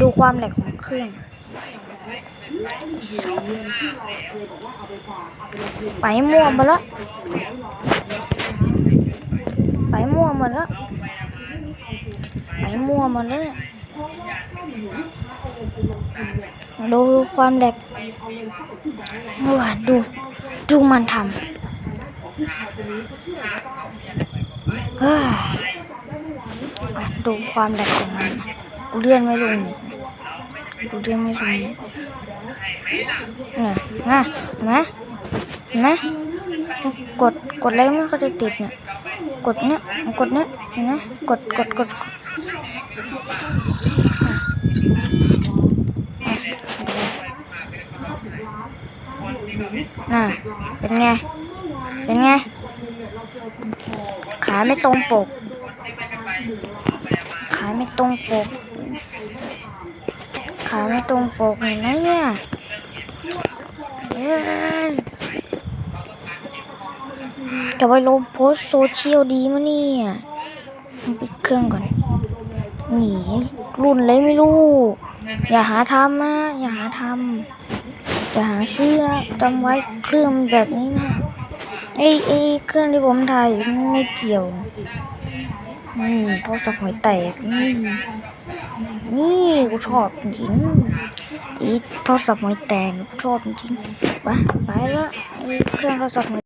ดูความแหลกของเครื่อง ไปมั่วมดแล้ว ไปมั่วมดแล้ว ไปมั่วมดแล้วดูความแหลกว้าดู ดูมันทำดูความแหลกของมันเลื่อนไม่ลงนี่ กูเลื่อนไม่ลงนี่นะเห็นไหมเห็นไหมกดกดอะไรมันก็จะติดเนี่ยกดเนี่ยกดเนี่ยเห็นไหมกดกดกดน่ะเป็นไง เป็นไง ขาไม่ตรงปก ขาไม่ตรงปก ขาไม่ตรงปกเห็นไหมเนี่ยเอ้จะไปลงโพสโซเชียลดีมั้ยเนี่ยปิดเครื่องก่อนหนีรุ่นเลยไม่รู้ อย่าหาทำนะ อย่าหาทำอย่าหาซื้อนะจำไว้เครื่องแบบนี้นะไอ้ไอ้เครื่องที่ผมถ่ายไม่เกี่ยว อืมโทรศัพท์หอยแตกนี่นี่กูชอบจริงอีโทรศัพท์หอยแตกกูชอบจริงไปไปละเครื่องโทรศัพท์หอย